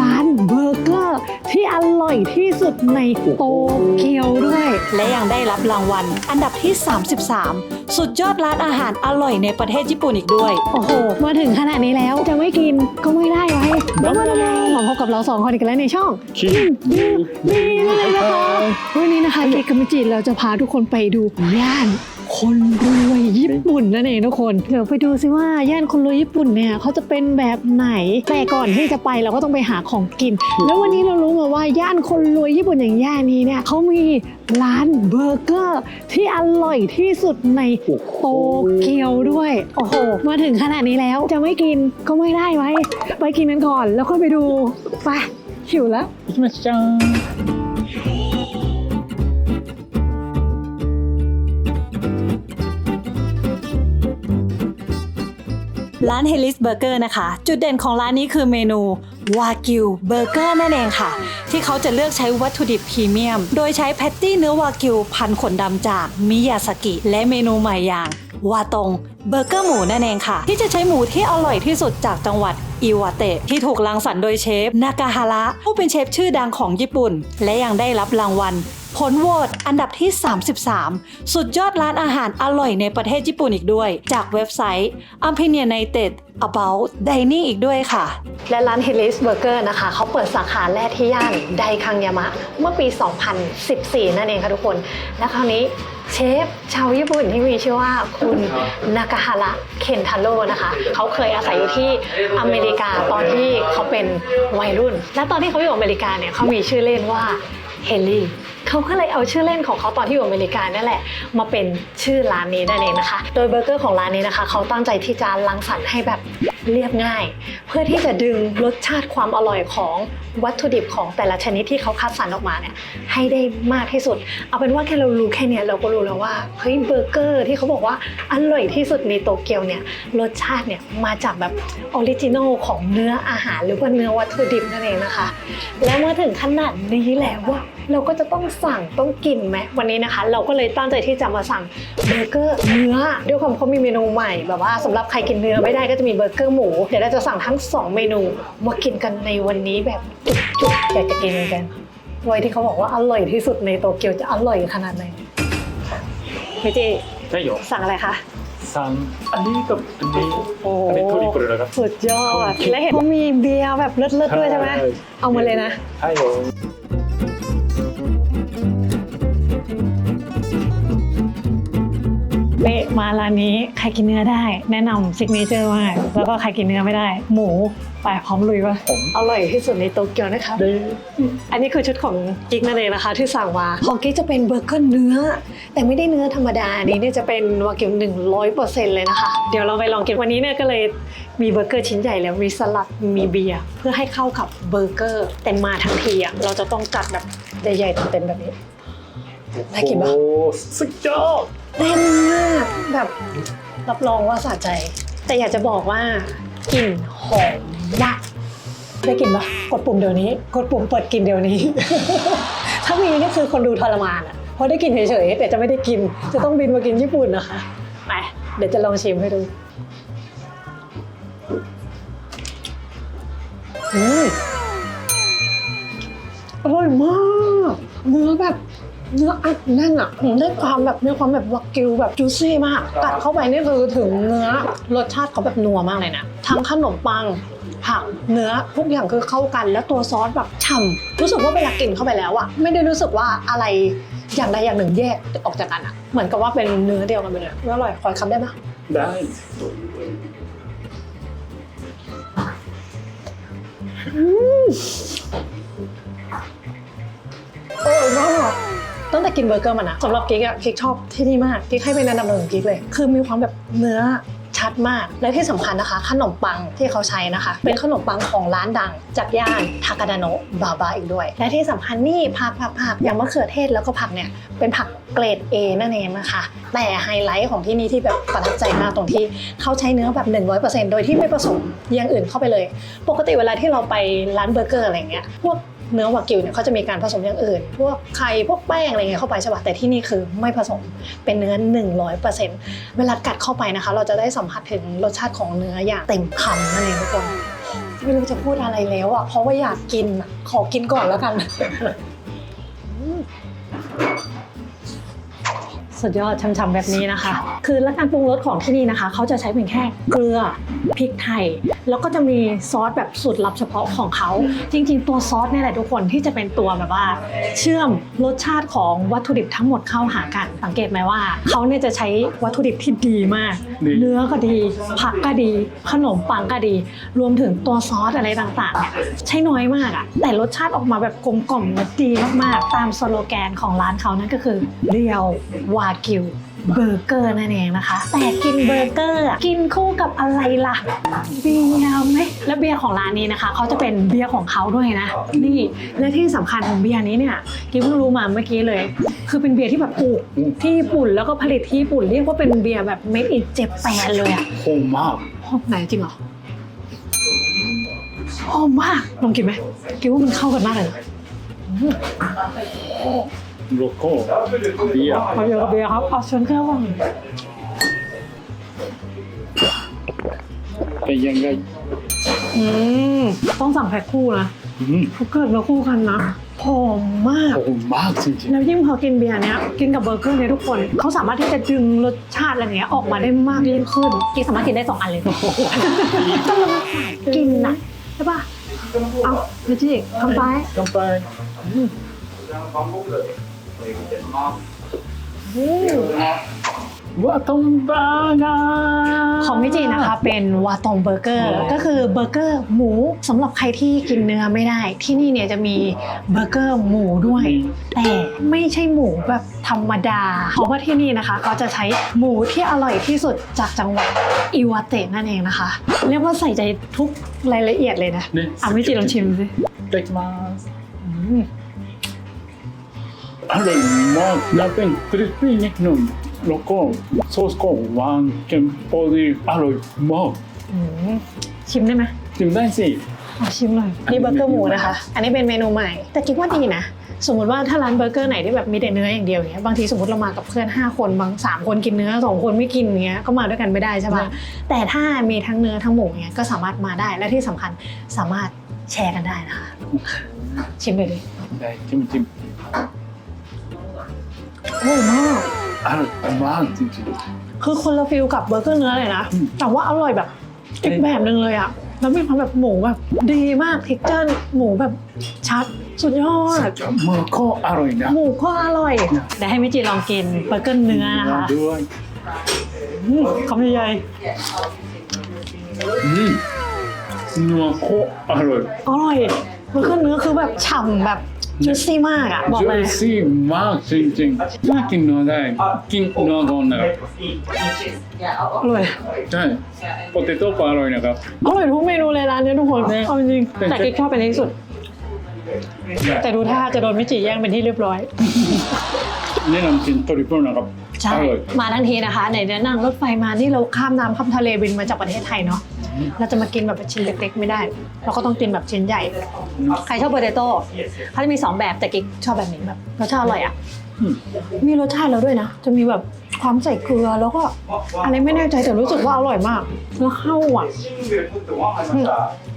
ร้านเบอร์เกอร์ที่อร่อยที่สุดในโตเกียวด้วย และยังได้รับรางวัล อันดับที่ 33 สุดยอดร้านอาหารอร่อยในประเทศญี่ปุ่นอีกด้วย โอ้โห มาถึงขนาดนี้แล้วจะไม่กินก็ไม่ได้ไว้แล้วมาแล้วมาพบกับเราสองคนอีกแล้วในช่องคิดดีดีเลยนะคะวันนี้นะคะเกกามิจิเราจะพาทุกคนไปดูย่าน คนรวยญี่ปุ่นนั่นเองทุกคน เดี๋ยวไปดูซิว่าย่านคนรวยญี่ปุ่นเนี่ยเขาจะเป็นแบบไหน แต่ก่อนที่จะไปเราก็ต้องไปหาของกิน แล้ววันนี้เรารู้มาว่าย่านคนรวยญี่ปุ่นอย่างย่านนี้เนี่ยเขามีร้านเบอร์เกอร์ที่อร่อยที่สุดในโตเกียวด้วย โอ้โห มาถึงขนาดนี้แล้วจะไม่กินก็ไม่ได้ไว้ ไปกินกันก่อนแล้วค่อยไปดู ไปหิวแล้วมาจ้า ร้านเฮลิสเบอร์เกอร์นะคะ จุดเด่นของร้านนี้คือเมนูวากิวเบอร์เกอร์นั่นเองค่ะ ที่เขาจะเลือกใช้วัตถุดิบพรีเมียม โดยใช้แพตตี้เนื้อวากิวพันขนดำจากมิยาสกิ และเมนูใหม่อย่างวาตงเบอร์เกอร์หมูนั่นเองค่ะ ที่จะใช้หมูที่อร่อยที่สุดจากจังหวัดอิวาเตะที่ถูกรังสรรค์โดยเชฟนากาฮาระผู้เป็นเชฟชื่อดังของญี่ปุ่น และยังได้รับรางวัล ผลโหวตอันดับที่ 33 สุดยอดร้านอาหารอร่อยในประเทศญี่ปุ่นอีกด้วย จากเว็บไซต์ Opinionated About Dining อีกด้วยค่ะ และร้าน h e l i s Burger นะคะ เขาเปิดสาขาแรกที่ย่านไดคังยามะ เมื่อปี 2014 นั่นเองค่ะทุกคน และคราวนี้เชฟชาวญี่ปุ่นที่มีชื่อว่าคุณนากาฮาระเคนทาโร่นะคะ เขาเคยอาศัยอยู่ที่อเมริกาตอนที่เขาเป็นวัยรุ่น และตอนที่เขาอยู่อเมริกาเนี่ยเขามีชื่อเล่นว่าเฮลลี่ เขาก็เลยเอาชื่อเล่นของเขาตอนที่อยู่อเมริกานั่นแหละ มาเป็นชื่อร้านนี้นั่นเองนะคะ โดยเบอร์เกอร์ของร้านนี้นะคะเขาตั้งใจที่จะรังสรรค์ให้แบบเรียบง่าย เพื่อที่จะดึงรสชาติความอร่อยของวัตถุดิบของแต่ละชนิดที่เขาคัดสรรออกมาเนี่ยให้ได้มากที่สุด เอาเป็นว่าแค่เรารู้แค่เนี้ยเราก็รู้แล้วว่าเฮ้ยเบอร์เกอร์ที่เขาบอกว่าอร่อยที่สุดในโตเกียวเนี่ยรสชาติเนี่ยมาจากแบบออริจินอลของเนื้ออาหารหรือว่าเนื้อวัตถุดิบนั่นเองนะคะ แล้วเมื่อถึงขนาดนี้แล้วว่า เราก็จะต้องสั่งต้องกินไหมวันนี้นะคะ เราก็เลยตั้งใจที่จะมาสั่งเบอร์เกอร์เนื้อด้วยความเขามีเมนูใหม่แบบว่าสำหรับใครกินเนื้อไม่ได้ก็จะมีเบอร์เกอร์หมูเดี๋ยวเราจะสั่งทั้ง 2 เมนูมากินกันในวันนี้แบบจุกๆอยากจะกินกันวัยที่เขาบอกว่าอร่อยที่สุดในโตเกียวจะอร่อยขนาดไหนเมจิได้หยกสั่งอะไรคะสั่งอันนี้กับอันนี้อันนี้ทุริปุระนะครับสุดยอดและเห็นเขามีเบียร์แบบเลิศๆด้วยใช่ไหมเอามาเลยนะใช่ เละมาร้านนี้ใครกินเนื้อได้ แนะนำซิกเนเจอร์มากแล้วก็ใครกินเนื้อไม่ได้ หมูไปพร้อมลุยปะผมอร่อยที่สุดในโตเกียวนะคะでอันนี้คือชุดของกิ๊กนั่นเองนะคะที่สั่งมาของกิ๊กจะเป็นเบอร์เกอร์เนื้อ แต่ไม่ได้เนื้อธรรมดาอันนี้เนี่ยจะเป็นวากิวหนึ่งร้อยเปอร์เซ็นต์เลยนะคะ เดี๋ยวเราไปลองกินวันนี้เนี่ยก็เลยมีเบอร์เกอร์ชิ้นใหญ่แล้วมีสลัดมีเบียร์เพื่อให้เข้ากับเบอร์เกอร์แต่มาทั้งทีอะเราจะต้องจัดแบบใหญ่ๆเต็มๆแบบนี้น่ากินปะおーสุดยอด แน่นมากแบบรับรองว่าสะใจ แต่อยากจะบอกว่ากลิ่นหอมมากได้กลิ่นปะกดปุ่มเดี๋ยวนี้ กดปุ่มเปิดกลิ่นเดี๋ยวนี้ ถ้ามีนี่คือคนดูทรมานอะเพราะได้กินเฉยๆแต่จะไม่ได้กิน จะต้องบินมากินญี่ปุ่นนะคะไปเดี๋ยวจะลองชิมให้ดูอร่อยมาก เนื้อแบบ เนื้ออัดแน่นอะได้ความแบบมีความแบบวากิวแบบจูซี่มากกัดเข้าไปนี่คือถึงเนื้อรสชาติเขาแบบนัวมากเลยนะทั้งขนมปังผักเนื้อทุกอย่างคือเข้ากันแล้วตัวซอสแบบฉ่ำรู้สึกว่าเวลากินเข้าไปแล้วอะไม่ได้รู้สึกว่าอะไรอย่างใดอย่างหนึ่งแยกออกจากกันอะเหมือนกับว่าเป็นเนื้อเดียวกันไปเลยอร่อยขออีกคำได้ไหมได้อร่อยมาก ตั้งแต่กินเบอร์เกอร์มานะสำหรับกิ๊กอะกิ๊กชอบที่นี่มากกิ๊กให้เป็นอันดับหนึ่งของกิ๊กเลย คือมีความแบบเนื้อชัดมาก และที่สำคัญนะคะ ขนมปังที่เขาใช้นะคะ เป็นขนมปังของร้านดัง จากย่านทากาดาโนะบาบาอีกด้วย และที่สำคัญนี่ผักผักผักอย่างมะเขือเทศแล้วก็ผักเนี่ย เป็นผักเกรด A นั่นเองนะคะ แต่ไฮไลท์ของที่นี่ที่แบบประทับใจมากตรงที่เขาใช้เนื้อแบบ 100%โดยที่ไม่ผสมอย่างอื่นเข้าไปเลย ปกติเวลาที่เราไปร้านเบอร์เกอร์อะไรเงี้ยพวก เนื้อวากิวเนี่ยเขาจะมีการผสมอย่างอื่น พวกไข่พวกแป้งอะไรเงี้ยเข้าไปใช่ป่ะแต่ที่นี่คือไม่ผสมเป็นเนื้อ 100%เวลากัดเข้าไปนะคะ เราจะได้สัมผัสถึงรสชาติของเนื้ออย่างเต็มคำนั่นเองทุกคนไม่รู้จะพูดอะไรแล้วอะเพราะว่าอยากกินอะขอกินก่อนแล้วกัน สุดยอดช่ำๆแบบนี้นะคะ คือและการปรุงรสของที่นี่นะคะเขาจะใช้เพียงแค่เกลือพริกไทย แล้วก็จะมีซอสแบบสูตรลับเฉพาะของเขา จริง ๆ ตัวซอสเนี่ยแหละทุกคนที่จะเป็นตัวแบบว่า เชื่อมรสชาติของวัตถุดิบทั้งหมดเข้าหากัน สังเกตไหมว่าเขาเนี่ยจะใช้วัตถุดิบที่ดีมาก ดี เนื้อก็ดี ผักก็ดี ขนมปังก็ดี รวมถึงตัวซอสอะไรต่างๆเนี่ยใช้น้อยมากอะแต่รสชาติออกมาแบบกลมกล่อมและดีมากๆ ตามสโลแกนของร้านเขานั่นก็คือเรียววากิวเบอร์เกอร์นั่นเองนะคะ แต่กินเบอร์เกอร์อะกินคู่กับอะไรล่ะ เบียร์ไหมและเบียร์ของร้านนี้นะคะเขาจะเป็นเบียร์ของเขาด้วยนะ นี่และที่สำคัญของเบียร์นี้เนี่ยกิ๊บเพิ่งรู้มาเมื่อกี้เลย คือเป็นเบียร์ที่แบบปลูกที่ญี่ปุ่นแล้วก็ผลิตที่ญี่ปุ่นเรียกว่าเป็นเบียร์แบบ made in Japan เลยอะหอมมากหอมไหนจริงเหรอหอมมากลองกินไหมกิ๊บว่ามันเข้ากันมากเลยนะ โลโก้เบียร์เอาเบียร์กับเบียร์ครับเอาชวนเครื่องว่างเป็นยังไงอืมต้องสั่งแพ็คคู่นะอืมเขาเกิดมาคู่กันนะหอมมากหอมมากจริงแล้วยิ่งพอกินเบียร์เนี้ยกินกับเบอร์เกอร์เนี่ยทุกคนเขาสามารถที่จะดึงรสชาติอะไรเนี้ยออกมาได้มากยิ่งขึ้นกินสามารถกินได้สองอันเลยต้องลองกินนะใช่ป่ะเอาเดี๋ยวจีทำไปๆ乾杯อืม วาตงบางาของพี่จีนะคะเป็นวาตงเบอร์เกอร์ก็คือเบอร์เกอร์หมูสำหรับใครที่กินเนื้อไม่ได้ ที่นี่เนี่ยจะมีเบอร์เกอร์หมูด้วย แต่ไม่ใช่หมูแบบธรรมดา เพราะว่าที่นี่นะคะเขาจะใช้หมูที่อร่อยที่สุดจากจังหวัดอิวาเตะนั่นเองนะคะ เรียกว่าใส่ใจทุกรายละเอียดเลยนะอะพี่จีลองชิมสิเด็กมาส อืมอร่อยมากแล้วเป็นคริสปี้นิดหนึ่งแล้วก็ซอสก็หวานเค็มพอดีอร่อยมากอืมชิมได้ไหมชิมได้สิ ขอชิมหน่อยนี่เบอร์เกอร์หมูนะคะ อันนี้เป็นเมนูใหม่ แต่คิดว่าดีนะ สมมติว่าถ้าร้านเบอร์เกอร์ไหนที่แบบมีแต่เนื้ออย่างเดียวอย่างเงี้ย บางทีสมมติเรามากับเพื่อน 5 คนบาง 3 คนกินเนื้อ 2 คนไม่กินเงี้ย ก็มาด้วยกันไม่ได้ใช่ปะแต่ถ้ามีทั้งเนื้อทั้งหมูเงี้ย ก็สามารถมาได้ และที่สำคัญสามารถแชร์กันได้นะคะ ชิมเลยดิได้ชิมชิม อร่อยมากอร่อยมากจริง คือคนละฟิลกับเบอร์เกอร์เนื้อเลยนะ อืม แต่ว่าอร่อยแบบอีกแบบหนึ่งเลยอะแล้วมีความแบบหมูแบบดีมากเท็กเจอร์หมูแบบชัดสุดยอดๆมือก็อร่อยนะหมูก็อร่อย เดี๋ยวให้มิจิลองกินเบอร์เกอร์เนื้อนะคะด้วยอืมคำใหญ่อืมเนื้อก็อร่อย ๆอร่อย เบอร์เกอร์เนื้อคือแบบฉ่ำแบบ จุยซี่มากอะบอกจุเลยยซี่มากจริงๆถ้ากินเนื้อได้ กินเนื้อก่อนนะครับอร่อยใช่โปเตโต้ก็อร่อยนะครับ อร่อยทุกเมนูเลยร้านเนี้ยทุกคนเนี่ยเอาจริงเป็นๆแต่กิ๊กชอบเป็นที่สุด แต่ดูท่าจะโดนมิจิแย่งเป็นที่เรียบร้อย แนะนำกินทริปเปิลนะครับใช่ อร่อย มาทั้งทีนะคะไหนจะนั่งรถไฟมานี่เราข้ามน้ำข้ามทะเลบินมาจากประเทศไทยเนาะ เราจะมากินแบบเป็นชิ้นเล็กๆ ไม่ได้ เราก็ต้องกินแบบชิ้นใหญ่ ใครชอบโปเตโต้เขาจะมีสองแบบแต่กิ๊กชอบแบบนี้แบบรสชาติอร่อยอะมีรสชาติแล้วด้วยนะ จะมีแบบความใส่เกลือแล้วก็อะไรไม่แน่ใจแต่รู้สึกว่าอร่อยมากแล้วเข้าอะ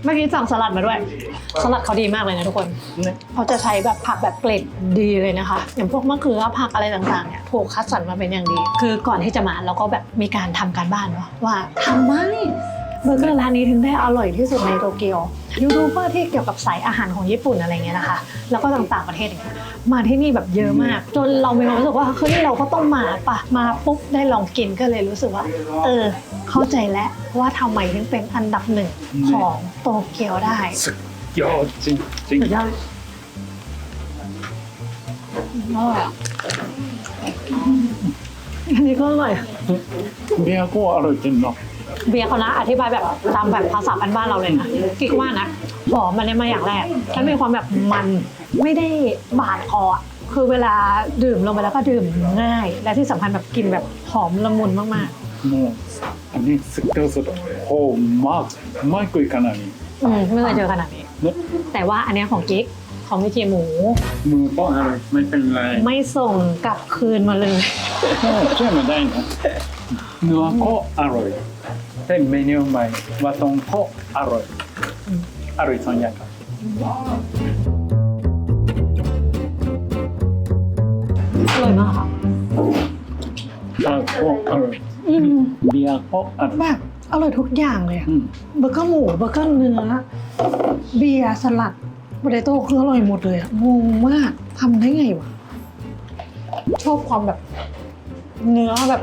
เมื่อกี้สั่งสลัดมาด้วย สลัดเขาดีมากเลยนะทุกคนเขาจะใช้แบบผักแบบเกรดดีเลยนะคะ อย่างพวกมะเขือผักอะไรต่างๆเนี่ยถูกคัดสรรมาเป็นอย่างดี คือก่อนที่จะมาเราก็แบบมีการทำการบ้านเนาว่าทำไหม เบอร์เกอร์ร้านนี้ถึงได้อร่อยที่สุดในโตเกียวยูทูบเบอร์ที่เกี่ยวกับสายอาหารของญี่ปุ่นอะไรเงี้ยนะคะ แล้วก็ต่างๆประเทศอย่างเงี้ยมาที่นี่แบบเยอะมาก จนเรามีความรู้สึกว่าเฮ้ยเราก็ต้องมาปะมาปุ๊บได้ลองกินก็เลยรู้สึกว่า เออ เข้าใจแล้วว่าทำไมถึงเป็นอันดับหนึ่งของโตเกียวได้สุดยอดจริงจริงสุดยอดอร่อยอะอันนี้ก็อร่อยเบียร์ก็อร่อยจริงเนาะ เบียร์เขานะ อธิบายแบบตามแบบภาษาบ้านๆเราเลยนะกิ๊กว่านะหอมมันเนี่ยมาอย่างแรกแล้วมีความแบบมันไม่ได้บาดคออะคือเวลาดื่มลงไปแล้วก็ดื่มง่าย และที่สำคัญแบบกินแบบหอมละมุนมากもうอันนี้สุดยอดสุดโหมากไม่เคยขนาดนี้ๆอืมไม่เคยเจอขนาดนี้เนอะแต่ว่าอันเนี้ยของกิ๊กของมิจิหมู มือก็อร่อยไม่เป็นไรไม่ส่งกลับคืนมาเลย ก็ช่วยมาได้นะเนื้อก็อร่อย เป็นเมนูใหม่ว่าต้องก็อร่อย อร่อยสองอย่างครับอร่อยมากค่ะข้าวก็อร่อยอืมเบียร์ก็อร่อย แบบอร่อยทุกอย่างเลยอะอืม เบอร์เกอร์หมูเบอร์เกอร์เนื้อ เบียร์สลัดโปเตโต้คืออร่อยหมดเลยอะงงมากทำได้ไงวะชอบความแบบ เนื้อแบบ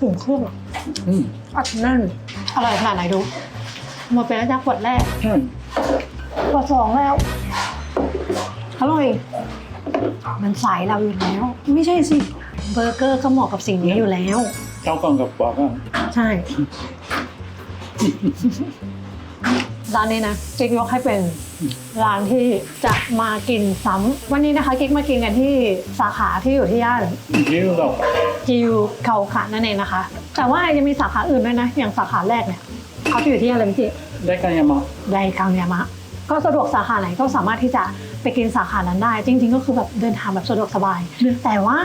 ถึงเครื่องอะ อืมอัดแน่นอร่อยขนาดไหนดู หมดไปแล้วจ้าขวดแรกใช่ขวดสองแล้ว อร่อย มันสายเราอยู่แล้ว ไม่ใช่สิ เบอร์เกอร์ก็เหมาะกับสิ่งนี้อยู่แล้วเจ้ากันกับปลากันใช่ ร้านนี้นะกิ๊กยกให้เป็น ร้านที่จะมากินซ้ำวันนี้นะคะกิ๊กมากินกันที่สาขาที่อยู่ที่ย่านยิวเราจิวเกาขะนั่นเองนะคะ แต่ว่ายังมีสาขาอื่นด้วยนะ อย่างสาขาแรกเนี่ยเขาจะอยู่ที่อะไรพี่จิได้กันยามาไดคังยามะ ก็สะดวกสาขาไหนก็สามารถที่จะไปกินสาขานั้นได้ จริง ๆ ก็คือแบบเดินทางแบบสะดวกสบาย แต่ว่า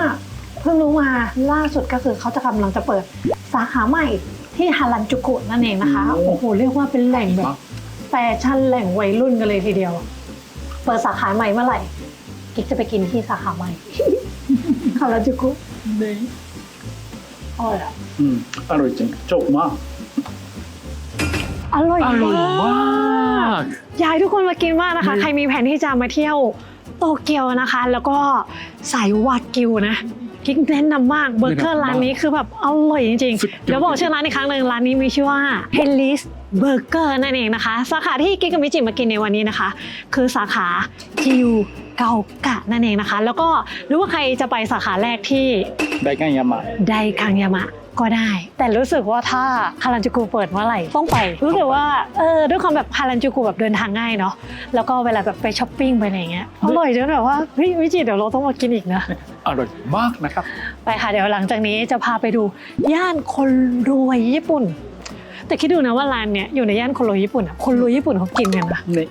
เพิ่งรู้มาล่าสุดก็คือเขาจะกำลังจะเปิดสาขาใหม่ที่ฮารันจูกุนั่นเองนะคะ โอ้โห เรียกว่าเป็นแหล่งแบบ แฟชั่นแหล่งวัยรุ่นกันเลยทีเดียว เปิดสาขาใหม่เมื่อไหร่ กิ๊กจะไปกินที่สาขาใหม่ฮารันจูกุนี่อร่อยอะอืมอร่อยจริงจบมาก อร่อยอร่อยมามากกอยากให้ทุกคนมากินมากนะคะอืมใครมีแผนที่จะมาเที่ยวโตเกียวนะคะ แล้วก็สายวากิวนะกิ๊กแนะนำมากเบอร์เกอร์ร้านนี้คือแบบอร่อยจริงสุดยอด ๆเดี๋ยวบอกชื่อร้านอีกครั้งหนึ่งร้านนี้มีชื่อว่า h e l l i s Burger นั่นเองนะคะ สาขาที่กิ๊กกับมิจิมากินในวันนี้นะคะ คือสาขาจิวเกากะนั่นเองนะคะ แล้วก็หรือว่าใครจะไปสาขาแรกที่ได้กันยามาไดคังยามะก็ได้ แต่รู้สึกว่าถ้าฮารันจูกุเปิดเมื่อไหร่ต้องไป รู้สึกว่าเออด้วยความแบบฮารันจูกุแบบเดินทางง่ายเนาะแล้วก็เวลาแบบไปช้อปปิ้งไปอะไรอย่างเงี้ยอร่อยจนแบบว่าเฮ้ยวิจิเดี๋ยวเราต้องมากินอีกนะอร่อยมากนะครับ ไปค่ะเดี๋ยวหลังจากนี้จะพาไปดูย่านคนรวยญี่ปุ่น แต่คิดดูนะว่าร้านเนี้ยอยู่ในย่านคนรวยญี่ปุ่นอะคนรวยญี่ปุ่นเขากินกันนะนี่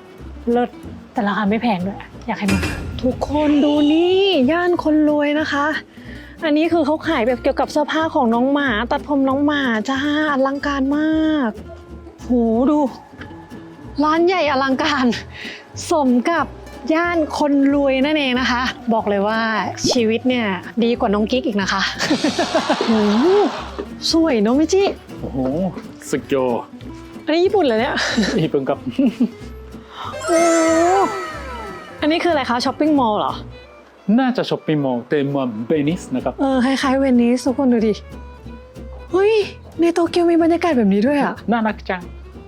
เลิศแต่ราคาไม่แพงด้วยอยากให้มาทุกคนดูนี่ย่านคนรวยนะคะ อันนี้คือเขาขายแบบเกี่ยวกับเสื้อผ้าของน้องหมา ตัดผมน้องหมาจ้าอลังการมากโหดู ร้านใหญ่อลังการ สมกับย่านคนรวยนั่นเองนะคะ บอกเลยว่าชีวิตเนี่ยดีกว่าน้องกิ๊กอีกนะคะโหสวยเน้องมิจิ โอ้โหสุดยอดอันนี้ญี่ปุ่นเหรอเนี่ยญี่ปุ่นกับโอ้อันนี้คืออะไรคะช้อปปิ้งมอลล์เหรอ น่าจะช้อปปิ้งมอลล์แต่เมืองเบนิสนะครับ เออคล้ายๆเวนิสทุกคนดูดิ เฮ้ย ในโตเกียวมีบรรยากาศแบบนี้ด้วยอะ น่ารักจัง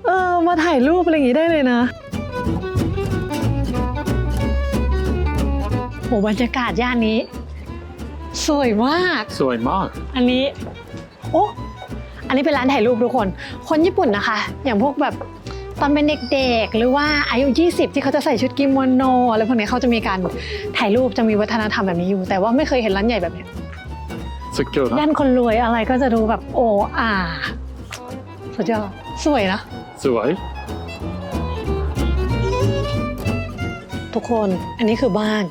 เออ มาถ่ายรูปอะไรอย่างงี้ได้เลยนะโหบรรยากาศย่านนี้ สวยมาก สวยมาก อันนี้ โอ้ อันนี้เป็นร้านถ่ายรูปทุกคน คนญี่ปุ่นนะคะ อย่างพวกแบบตอนเป็นเด็กๆ หรือว่าอายุ 20 ที่เขาจะใส่ชุดกิโมโนอะไรพวกนี้เขาจะมีการถ่ายรูปจะมีวัฒนธรรมแบบนี้อยู่ แต่ว่าไม่เคยเห็นร้านใหญ่แบบเนี้ยสุดยอดนะย่านคนรวยอะไรก็จะดูแบบโออาสุดยอดสวยนะ สวย ทุกคนอันนี้คือบ้าน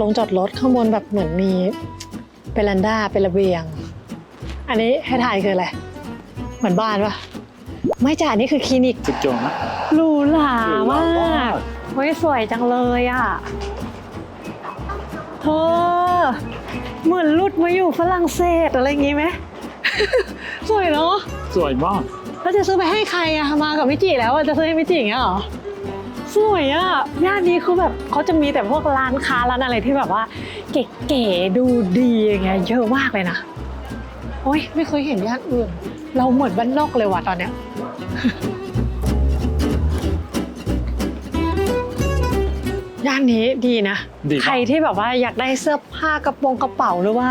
ลงจอดรถข้างบนแบบเหมือนมีเป็นลันด้าเป็นระเบียง อันนี้ให้ถ่ายคืออะไร เหมือนบ้านปะไม่จ้ะอันนี้คือคลินิกสุดยอดนะ หรูหราหรูหรามามาก กเฮ้ยสวยจังเลยอะเธอเหมือนลุดมาอยู่ฝรั่งเศสอะไรอย่างงี้ไหม สวยเนาะสวยมากแล้วจะซื้อไปให้ใครอะมากับมิจิแล้วอะจะซื้อให้มิจิอย่างเงี้ยเหรอสวยอะย่านนี้คือแบบเขาจะมีแต่พวกร้านค้าร้านอะไรที่แบบว่า เก๋ๆดูดีอย่างเงี้ยเยอะมากเลยนะโอ้ยไม่เคยเห็นย่านอื่น เราเหมือนบ้านนอกเลยว่ะตอนเนี้ยย่านนี้ดีนะ ดีมาก ใครที่แบบว่าอยากได้เสื้อผ้ากระโปรงกระเป๋าหรือว่า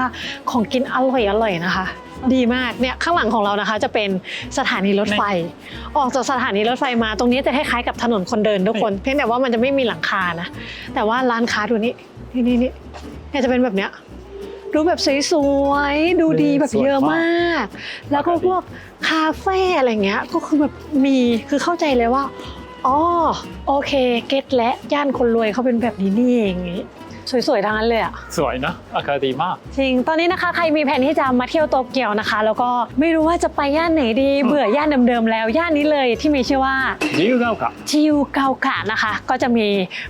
ของกินอร่อยอร่อยนะคะ ดีมากเนี่ยข้างหลังของเรานะคะ จะเป็นสถานีรถไฟ ออกจากสถานีรถไฟมาตรงนี้จะคล้ายๆกับถนนคนเดินทุกคน เพียงแต่ว่ามันจะไม่มีหลังคานะแต่ว่าร้านค้าดูนี่นี่นี่นี่เนี่ยจะเป็นแบบเนี้ย ดูแบบสวยๆ ดูดีแบบเยอะมาก แล้วก็พวกคาเฟ่อะไรเงี้ย ก็คือแบบมีคือเข้าใจเลยว่าอ๋อโอเค เก็ตและย่านคนรวยเขาเป็นแบบนี้นี่เองอย่างงี้ สวยๆทั้งนั้นเลยอะสวยนะอากาศดีมาก จริง ตอนนี้นะคะใครมีแผนที่จะมาเที่ยวโตเกียวนะคะ แล้วก็ไม่รู้ว่าจะไปย่านไหนดี เบื่อย่านเดิมๆแล้วย่านนี้เลยที่มีชื่อว่าชิวเกาคะชิวเกาคะนะคะ ก็จะมี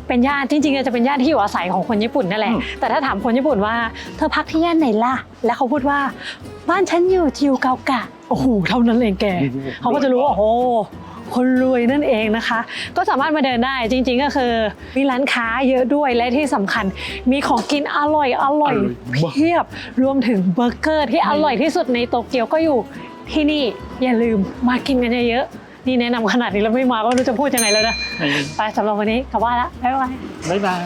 เป็นย่านจริงๆจะเป็นย่านที่อยู่อาศัยของคนญี่ปุ่นนั่นแหละ แต่ถ้าถามคนญี่ปุ่นว่าเธอพักที่ย่านไหนล่ะ แล้วเขาพูดว่าบ้านฉันอยู่ชิวเกากะโอ้โหเท่านั้นเองแกเขาก็จะรู้ว่าโอ้ คนรวยนั่นเองนะคะ ก็สามารถมาเดินได้จริง ๆ ก็คือมีร้านค้าเยอะด้วยและที่สำคัญ มีของกินอร่อยอร่อยเพียบรวมถึงเบอร์เกอร์ที่อร่อยที่สุดในโตเกียวก็อยู่ที่นี่อย่าลืมมากินกันเยอะๆนี่แนะนำขนาดนี้แล้วไม่มาก็ไม่รู้จะพูดยังไงแล้วนะไปสำหรับวันนี้กลับบ้านละบ๊ายบายบ๊ายบาย